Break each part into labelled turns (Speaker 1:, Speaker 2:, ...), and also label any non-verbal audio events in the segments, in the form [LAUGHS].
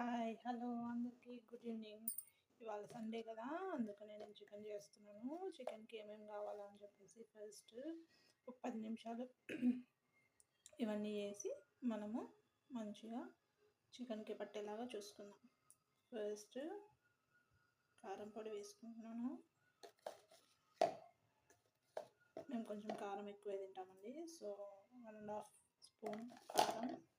Speaker 1: Hi hello అందరికీ good evening. ఇవాళ Sunday కదా అందుకనే నేను చికెన్ చేస్తున్నాను. చికెన్కి ఏమేమి కావాలని చెప్పేసి ఫస్ట్ ఒక పది నిమిషాలు ఇవన్నీ వేసి మనము మంచిగా చికెన్కి పట్టేలాగా చూసుకుందాం. ఫస్ట్ కారం పొడి వేసుకుంటున్నాను. మేము కొంచెం కారం ఎక్కువ తింటామండి. So one and half spoon కారం.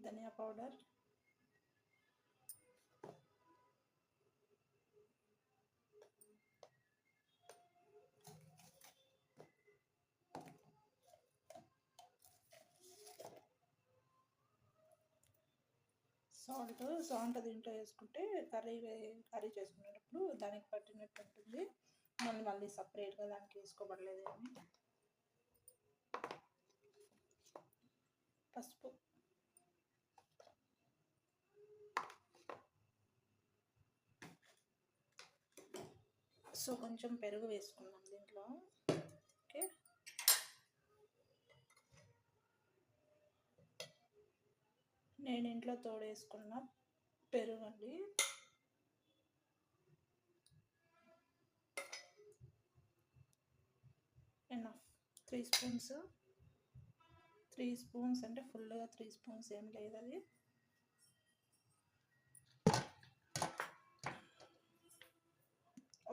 Speaker 1: ధనియా పౌడర్. సాల్ట్ సాల్ట్ దీంట్లో వేసుకుంటే కర్రీ కర్రీ చేసుకునేటప్పుడు దానికి పట్టినట్టు ఉంటుంది మళ్ళీ మళ్ళీ సపరేట్గా దానికి వేసుకోబడలేదు అని పసుపు. సో కొంచెం పెరుగు వేసుకుందాం దీంట్లో. ఓకే. నేను ఇంట్లో తోడేసుకున్న పెరుగు అండి enough. Three spoons. Three spoons అంటే ఫుల్గా త్రీ స్పూన్స్ ఏం లేదు అది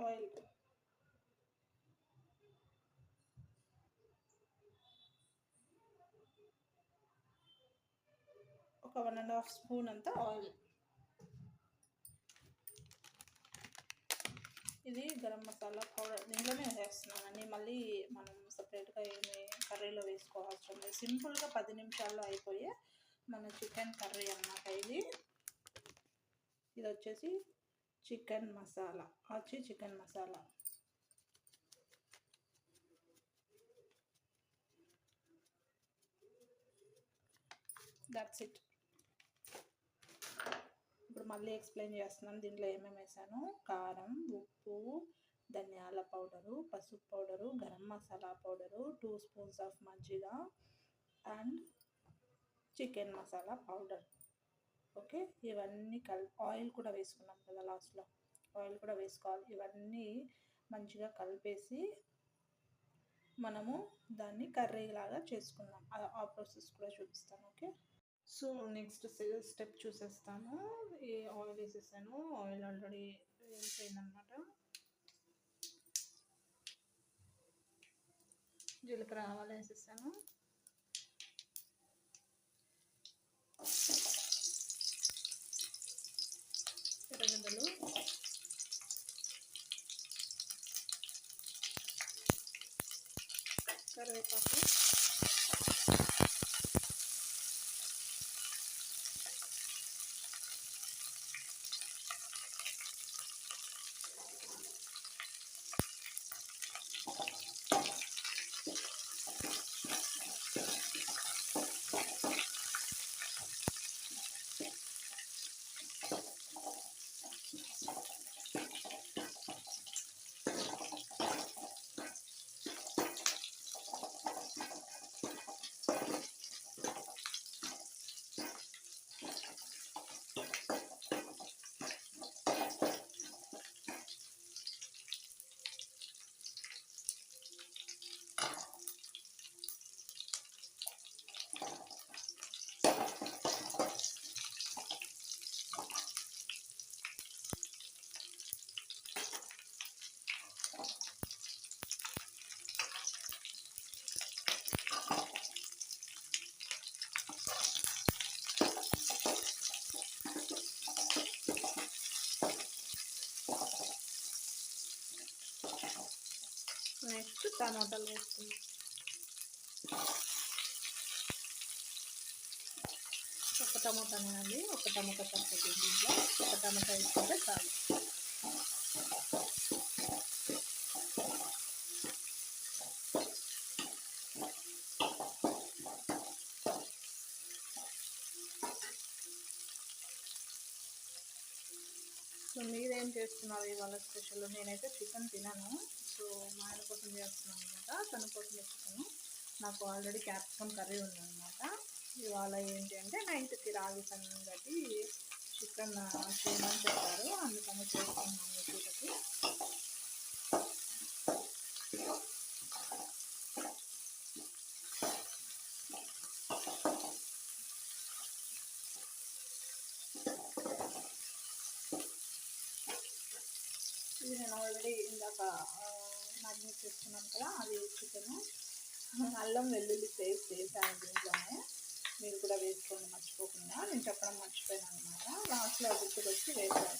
Speaker 1: ఆయిల్ ఒక వన్ అండ్ హాఫ్ స్పూన్ అంతా ఆయిల్. ఇది గరం మసాలా పౌడర్. దీంట్లోనే వేస్తున్నానండి మళ్ళీ మనం సపరేట్గా ఏమి కర్రీలో వేసుకోవాల్సిన లేదు. సింపుల్గా పది నిమిషాల్లో అయిపోయే మన చికెన్ కర్రీ అన్నమాట ఇది. ఇది వచ్చేసి చికెన్ మసాలా. వచ్చి చికెన్ మసాలా. దట్స్ ఇట్ మళ్ళీ ఎక్స్ప్లెయిన్ చేస్తున్నాను. దీంట్లో ఏమేమి వేసాను? కారం ఉప్పు ధనియాల పౌడరు పసుపు powder garam masala powder two spoons of మజ్జిగ and chicken masala powder okay ఇవన్నీ కల్ ఆయిల్ కూడా వేసుకున్నాం కదా లాస్ట్లో ఆయిల్ కూడా వేసుకోవాలి. ఇవన్నీ మంచిగా కలిపేసి మనము దాన్ని కర్రీ లాగా చేసుకుందాం. ఆ ప్రాసెస్ కూడా చూపిస్తాను. ఓకే సో నెక్స్ట్ స్టెప్ చూసేస్తాను. ఈ ఆయిల్ వేసేసాను. ఆయిల్ ఆల్రెడీ వేసిపోయిందనమాట జీలకర్ర ఆవాలు వేసేసాను. ఎర్రగడ్డలు కరివేపాకు. టమాటాలు వేసుకుందాం ఒక టమాటానేనండి ఒక టమాటా సరిపోతుంది దీంట్లో ఒక టమాటా వేసుకుంటే చాలు. సో మీరేం చేస్తున్నారు ఇవాళ స్పెషల్? నేనైతే చికెన్ తినను. సో మా ఆయన కోసం చేస్తున్నాను అనమాట తన కోసం చికెన్ నాకు ఆల్రెడీ క్యాప్సికమ్ కర్రీ ఉందన్నమాట. ఇవాళ ఏంటి అంటే నైట్కి రాగి సంగటి చికెన్ చేయమని చెప్పారు. అందుకని చేస్తున్నాను ఈ పూటకి ఇది నేను ఆల్రెడీ ఇందాక మ్యాగ్నేట్ చేసుకున్నాం కదా అది చికెన్ [LAUGHS] అల్లం వెల్లుల్లి పేస్ట్ వేసాను దీంట్లోనే. మీరు కూడా వేసుకోండి మర్చిపోకుండా. నేను చెప్పడం మర్చిపోయాను అనమాట లాస్ట్లో గుర్తుకొచ్చి వేసాను.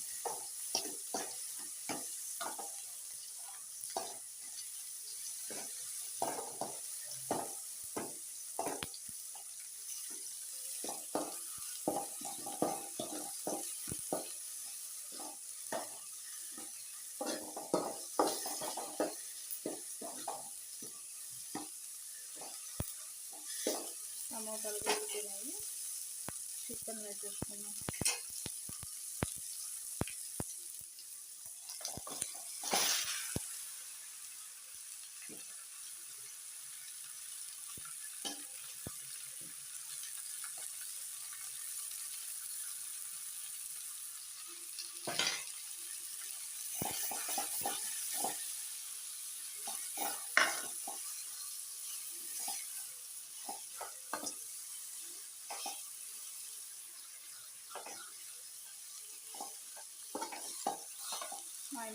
Speaker 1: టమోటాలు వేసుకున్నాయి చికెన్ వేసేసుకున్నాం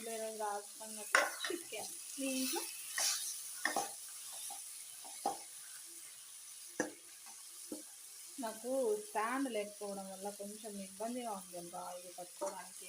Speaker 1: దాంట్లో ఇంట్లో ఈరోజు రాజస్థాన్ చికెన్ నాకు స్టాండ్ లేకపోవడం వల్ల కొంచెం ఇబ్బందిగా ఉంది బాగా పట్టుకోవడానికి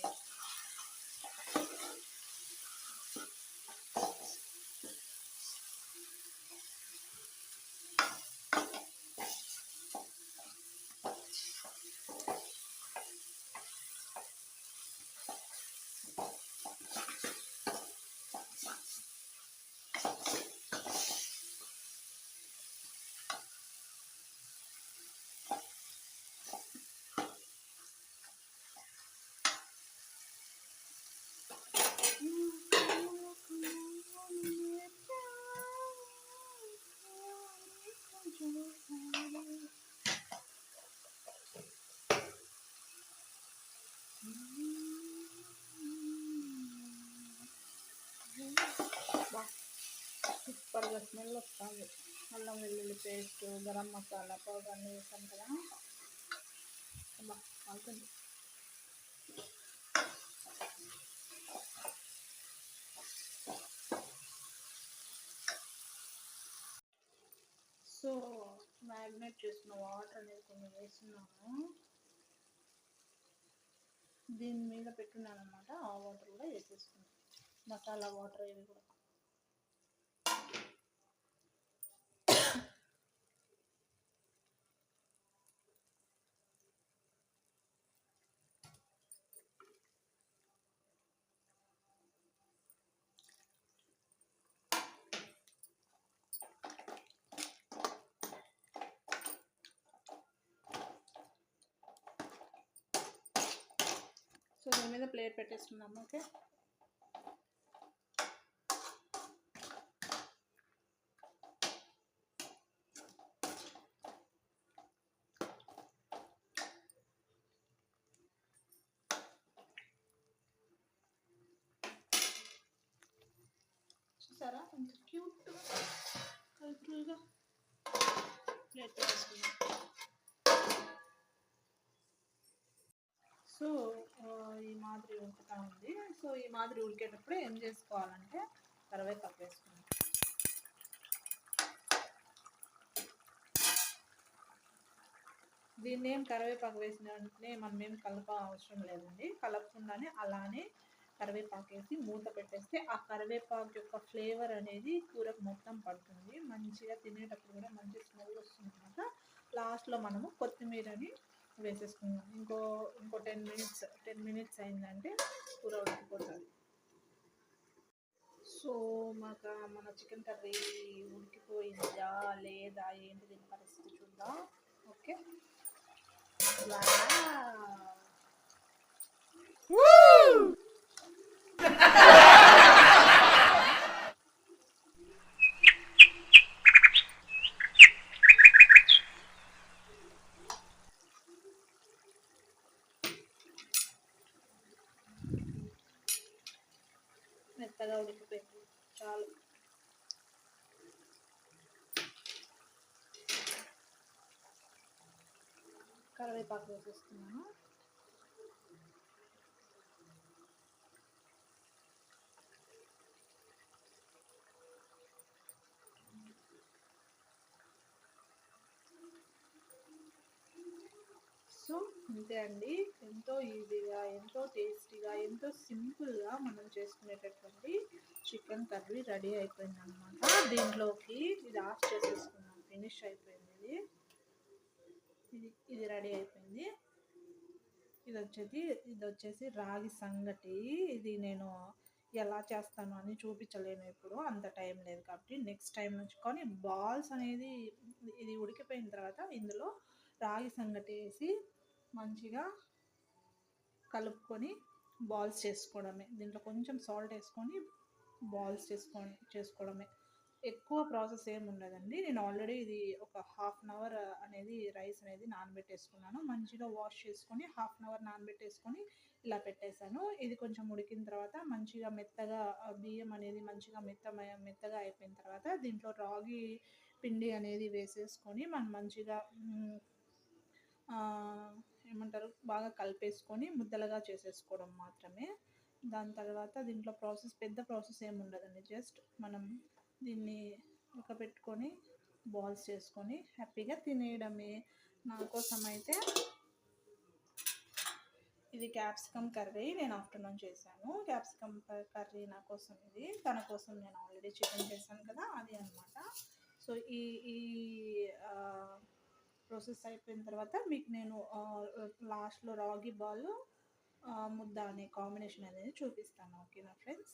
Speaker 1: సూపర్గా స్మెల్ వస్తుంది అల్లం వెల్లుల్లి పేస్ట్ గరం మసాలా పౌడర్ అన్నీ వేసాం కదా అవుతుంది. సో మ్యాగ్నేట్ చేసిన వాటర్ అనేది కొన్ని వేస్తున్నాను. దీని మీద పెట్టున్నాను అనమాట ఆ వాటర్ కూడా వేసేసుకున్నాను. మసాలా వాటర్ ఇవి కూడా. దాని మీద ప్లేట్ పెట్టేస్తున్నాము ఓకే? చూసారా? కొంచెం క్యూట్ కలర్ఫుల్గా ప్లేట్ పెట్టేసుకున్నాం సో ఆ, ఈ మాదిరి ఉంది. సో ఈ మాదిరి ఉడికేటప్పుడు ఏం చేసుకోవాలంటే కరివేపాకు వేసుకుంటాం దీన్ని ఏం కరివేపాకు వేసిన వెంటనే మనం ఏం కలప అవసరం లేదండి. కలపకుండానే అలానే కరివేపాకు వేసి మూత పెట్టేస్తే ఆ కరివేపాకు యొక్క ఫ్లేవర్ అనేది కూరకు మొత్తం పడుతుంది. మంచిగా తినేటప్పుడు కూడా మంచి స్మెల్ వస్తుంది అనమాట లాస్ట్లో మనము కొత్తిమీరని వేసేసుకుందాం. ఇంకో ఇంకో టెన్ మినిట్స్ టెన్ మినిట్స్ అయిందంటే కూర ఉడికిపోతుంది. సో మాకు మన చికెన్ కర్రీ ఉడికిపోయిందా లేదా ఏంటి దీని పరిస్థితి చూద్దాం. ఓకే. కరివేపాకు వేసేస్తున్నాను. సో అంతే అండి. ఎంతో ఈజీగా ఎంతో టేస్టీగా ఎంతో సింపుల్గా మనం చేసుకునేటటువంటి చికెన్ కర్రీ రెడీ అయిపోయింది అనమాట దీంట్లోకి ఇది ఆఫ్ చేసేసుకున్నాం ఫినిష్ అయిపోయింది ఇది. ఇది ఇది రెడీ అయిపోయింది. ఇది వచ్చేసి ఇది వచ్చేసి రాగి సంగటి. ఇది నేను ఎలా చేస్తాను అని చూపించలేను ఇప్పుడు అంత టైం లేదు కాబట్టి. నెక్స్ట్ టైం నుంచి కానీ బాల్స్ అనేది ఇది ఉడికిపోయిన తర్వాత ఇందులో రాగి సంగటి వేసి మంచిగా కలుపుకొని బాల్స్ చేసుకోవడమే. దీంట్లో కొంచెం సాల్ట్ వేసుకొని బాల్స్ చేసుకొని చేసుకోవడమే. ఎక్కువ ప్రాసెస్ ఏమి ఉండదండి. నేను ఆల్రెడీ ఇది ఒక హాఫ్ అన్ అవర్ అనేది రైస్ అనేది నానబెట్టేసుకున్నాను. మంచిగా వాష్ చేసుకొని హాఫ్ అన్ అవర్ నానబెట్టేసుకొని ఇలా పెట్టేశాను. ఇది కొంచెం ఉడికిన తర్వాత మంచిగా మెత్తగా బియ్యం అనేది మంచిగా మెత్త మెత్తగా అయిపోయిన తర్వాత దీంట్లో రాగి పిండి అనేది వేసేసుకొని మనం మంచిగా ఏమంటారు బాగా కలిపేసుకొని ముద్దలుగా చేసేసుకోవడం మాత్రమే. దాని తర్వాత దీంట్లో ప్రాసెస్ పెద్ద ప్రాసెస్ ఏమి ఉండదండి. జస్ట్ మనం దీన్ని ఉడకబెట్టుకొని బాల్స్ చేసుకొని హ్యాపీగా తినేయడమే. నా కోసం అయితే ఇది క్యాప్సికమ్ కర్రీ నేను ఆఫ్టర్నూన్ చేశాను. క్యాప్సికమ్ కర్రీ నా కోసం ఇది. తన కోసం నేను ఆల్రెడీ చికెన్ చేశాను కదా అది అనమాట సో ఈ ఈ ప్రాసెస్ అయిపోయిన తర్వాత మీకు నేను లాస్ట్లో రాగి బాల్ ముద్ద అనే కాంబినేషన్ అనేది చూపిస్తాను. ఓకేనా ఫ్రెండ్స్?